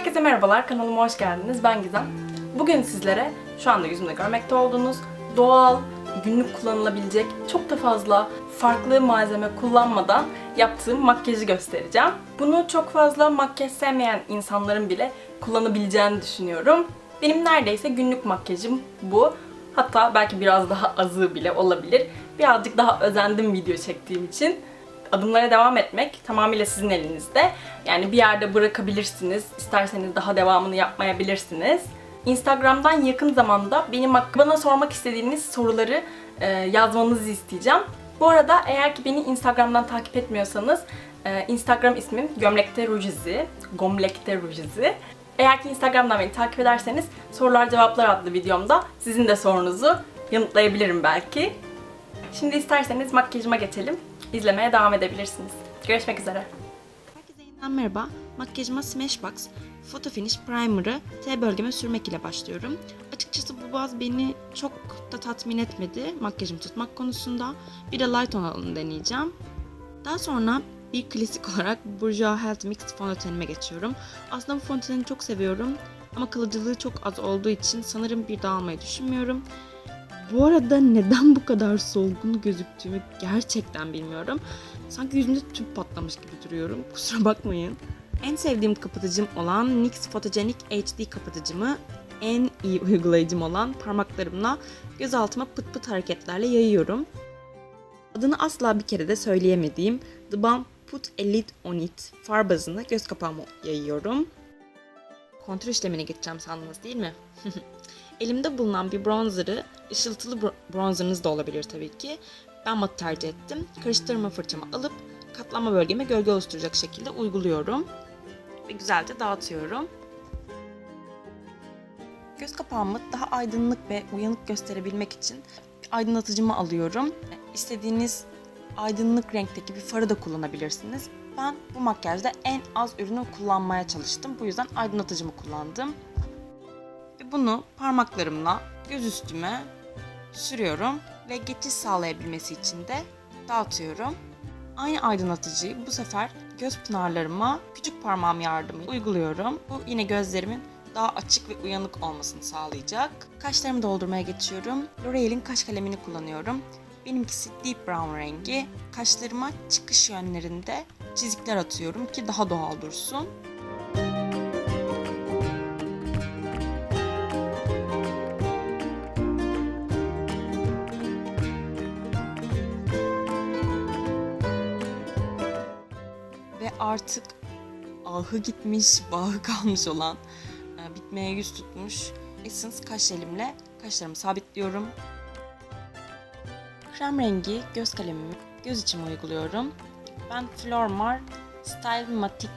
Herkese merhabalar, kanalıma hoş geldiniz. Ben Gizem. Bugün sizlere şu anda yüzümde görmekte olduğunuz doğal, günlük kullanılabilecek çok da fazla farklı malzeme kullanmadan yaptığım makyajı göstereceğim. Bunu çok fazla makyaj sevmeyen insanların bile kullanabileceğini düşünüyorum. Benim neredeyse günlük makyajım bu. Hatta belki biraz daha azı bile olabilir. Birazcık daha özendim video çektiğim için adımlara devam etmek tamamıyla sizin elinizde. Yani bir yerde bırakabilirsiniz. isterseniz daha devamını yapmayabilirsiniz. Instagram'dan yakın zamanda benim bana sormak istediğiniz soruları e, yazmanızı isteyeceğim. Bu arada eğer ki beni Instagram'dan takip etmiyorsanız e, Instagram ismim Gömlekte Rujizi. Gomlekte Rujizi. Eğer ki Instagram'dan beni takip ederseniz sorular cevaplar adlı videomda sizin de sorunuzu yanıtlayabilirim belki. Şimdi isterseniz makyajıma geçelim. İzlemeye devam edebilirsiniz. Görüşmek üzere. Herkese yeniden merhaba. Makyajıma Smashbox Photo Finish Primer'ı T bölgeme sürmek ile başlıyorum. Açıkçası bu baz beni çok da tatmin etmedi makyajımı tutmak konusunda. Bir de light on alanı deneyeceğim. Daha sonra bir klasik olarak Bourjois Health Mix fondötenime geçiyorum. Aslında bu fondöteni çok seviyorum ama kalıcılığı çok az olduğu için sanırım bir daha almayı düşünmüyorum. Bu arada neden bu kadar solgun gözüktüğümü gerçekten bilmiyorum. Sanki yüzümde tüp patlamış gibi duruyorum. Kusura bakmayın. En sevdiğim kapatıcım olan NYX Photogenic HD kapatıcımı en iyi uygulayıcım olan parmaklarımla göz altıma pıt pıt hareketlerle yayıyorum. Adını asla bir kere de söyleyemediğim The Balm Put a Lid On It far bazını göz kapağıma yayıyorum. Kontrol işlemine geçeceğim sandınız değil mi? Elimde bulunan bir bronzer'ı, ışıltılı bro- bronzerınız da olabilir tabii ki. Ben mat tercih ettim. Karıştırma fırçamı alıp katlanma bölgeme gölge oluşturacak şekilde uyguluyorum. Ve güzelce dağıtıyorum. Göz kapağımı daha aydınlık ve uyanık gösterebilmek için aydınlatıcımı alıyorum. İstediğiniz aydınlık renkteki bir farı da kullanabilirsiniz. Ben bu makyajda en az ürünü kullanmaya çalıştım. Bu yüzden aydınlatıcımı kullandım. Bunu parmaklarımla göz üstüme sürüyorum ve geçiş sağlayabilmesi için de dağıtıyorum. Aynı aydınlatıcıyı bu sefer göz pınarlarıma küçük parmağım yardımıyla uyguluyorum. Bu yine gözlerimin daha açık ve uyanık olmasını sağlayacak. Kaşlarımı doldurmaya geçiyorum. L'Oreal'in kaş kalemini kullanıyorum. Benimkisi deep brown rengi. Kaşlarıma çıkış yönlerinde çizikler atıyorum ki daha doğal dursun. Ve artık ahı gitmiş, bahı kalmış olan, e, bitmeye yüz tutmuş Essence kaş jelimle kaşlarımı sabitliyorum. Krem rengi göz kalemimi göz içime uyguluyorum. Ben Flormar Stylematic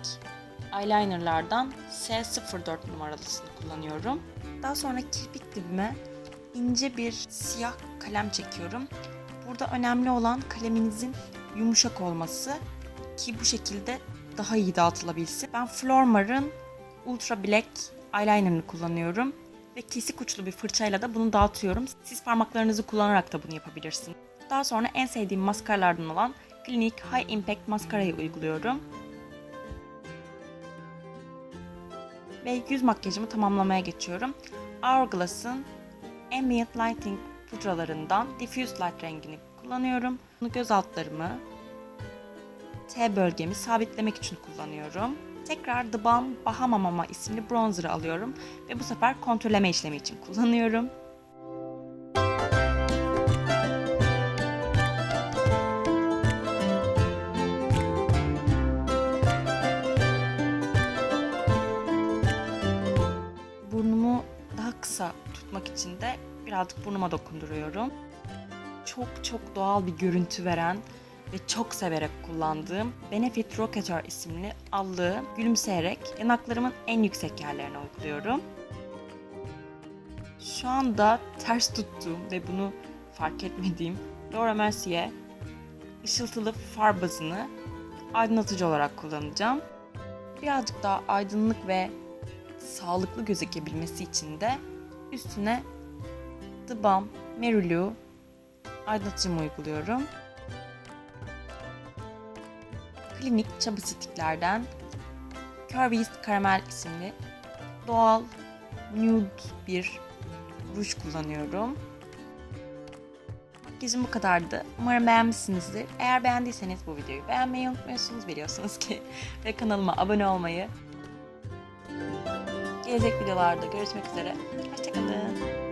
eyelinerlardan S04 numaralısını kullanıyorum. Daha sonra kirpik dibime ince bir siyah kalem çekiyorum. Burada önemli olan kaleminizin yumuşak olması ki bu şekilde daha iyi dağıtılabilsin. Ben Flormar'ın Ultra Black eyelinerını kullanıyorum ve kesik uçlu bir fırçayla da bunu dağıtıyorum. Siz parmaklarınızı kullanarak da bunu yapabilirsiniz. Daha sonra en sevdiğim maskaralardan olan Clinique High Impact maskarayı uyguluyorum. Ve yüz makyajımı tamamlamaya geçiyorum. Hourglass'ın Ambient Lighting pudralarından Diffuse Light rengini kullanıyorum. Bunu göz altlarımı, T bölgemi sabitlemek için kullanıyorum. Tekrar The Balm Bahama Mama isimli bronzer'ı alıyorum ve bu sefer kontrolleme işlemi için kullanıyorum. Burnumu daha kısa tutmak için de birazcık burnuma dokunduruyorum. Çok çok doğal bir görüntü veren ve çok severek kullandığım Benefit Rocketeur isimli allığı gülümseyerek yanaklarımın en yüksek yerlerine uyguluyorum. Şu anda ters tuttuğum ve bunu fark etmediğim Laura Mercier ışıltılı far bazını aydınlatıcı olarak kullanacağım. Birazcık daha aydınlık ve sağlıklı gözükebilmesi için de üstüne The Balm Mary Lou aydınlatıcımı uyguluyorum. Klinik çabı stiklerden Curvy Caramel isimli doğal nude bir ruj kullanıyorum. Makyajım bu kadardı. Umarım beğenmişsinizdir. Eğer beğendiyseniz bu videoyu beğenmeyi unutmuyorsunuz biliyorsunuz ki. Ve kanalıma abone olmayı. Gelecek videolarda görüşmek üzere. Hoşçakalın.